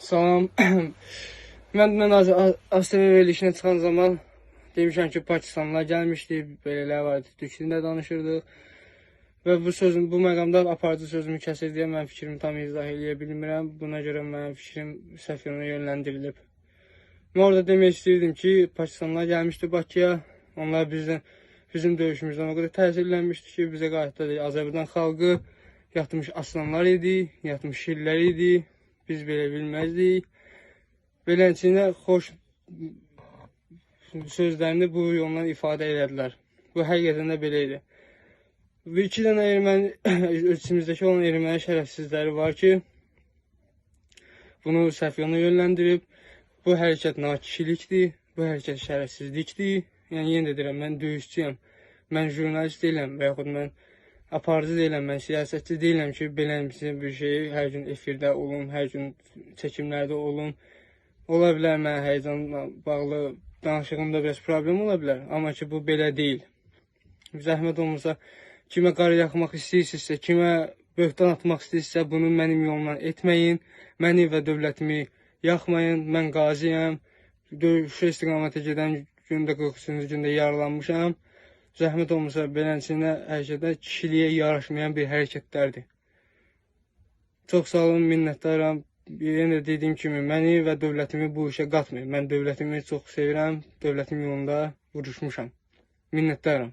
Salam. mən mən az ASTV verilişinə çıxan zaman demişəm ki, Pakistanlılar gəlmişdi, belələr var idi. Türk dilində danışırdıq. Və bu sözüm, bu məqamda aparıcı sözümü kəsir deyə mən fikrimi tam izah edə bilmirəm. Buna görə mənim fikrim səhv yönə yönləndirilib. Mən orada demək istəyirdim ki, Pakistanlılar gəlmişdi Bakıya. Onlar bizdən bizim döyüşümüzdən o qədər təsirlənmişdi ki, bizə qayıtdı. Azərbaycan xalqı yatmış aslanlar idi, yatmış şirlər idi. Biz belə bilməzdik. Beləsinə xoş sözlərini bu yolla ifadə elədilər. Bu həqiqətən də belə idi. Və iki dənə erməni, içimizdəki olan erməni şərəfsizləri var ki, bunu səhv yola yönləndirib, bu hərəkət nakişilikdir, bu hərəkət şərəfsizlikdir. Yəni yenə də deyirəm, mən döyüşçüyəm. Mən jurnalist deyiləm və yaxud mən aparıcı deyiləm, mən siyasətçi deyiləm ki, belə bir şey hər gün efirdə olun, hər gün çəkimlərdə olun. Ola bilər mən həyəcanla bağlı danışığımda biraz problem ola bilər, amma ki bu belə deyil. Zəhmət olmasa kimə qar yaxmaq istəyirsinizsə, kimə böhtan atmaq istəyirsə, bunu mənim yolumdan etməyin. Məni və dövlətimi yaxmayın. Mən qaziyəm. Döyüşə istiqamətə gedən gündə 43-cü gündə yaralanmışam. Zəhmət olmasa beləsinə hərəkətlər kişiliyə yaraşmayan bir hərəkətlərdir. Çox sağ olun, minnətdaram. Yenə də dediyim kimi məni və dövlətimi bu işə qatmayın. Mən dövlətimi çox sevirəm. Dövlətim yolunda vuruşmuşam. Minnətdaram.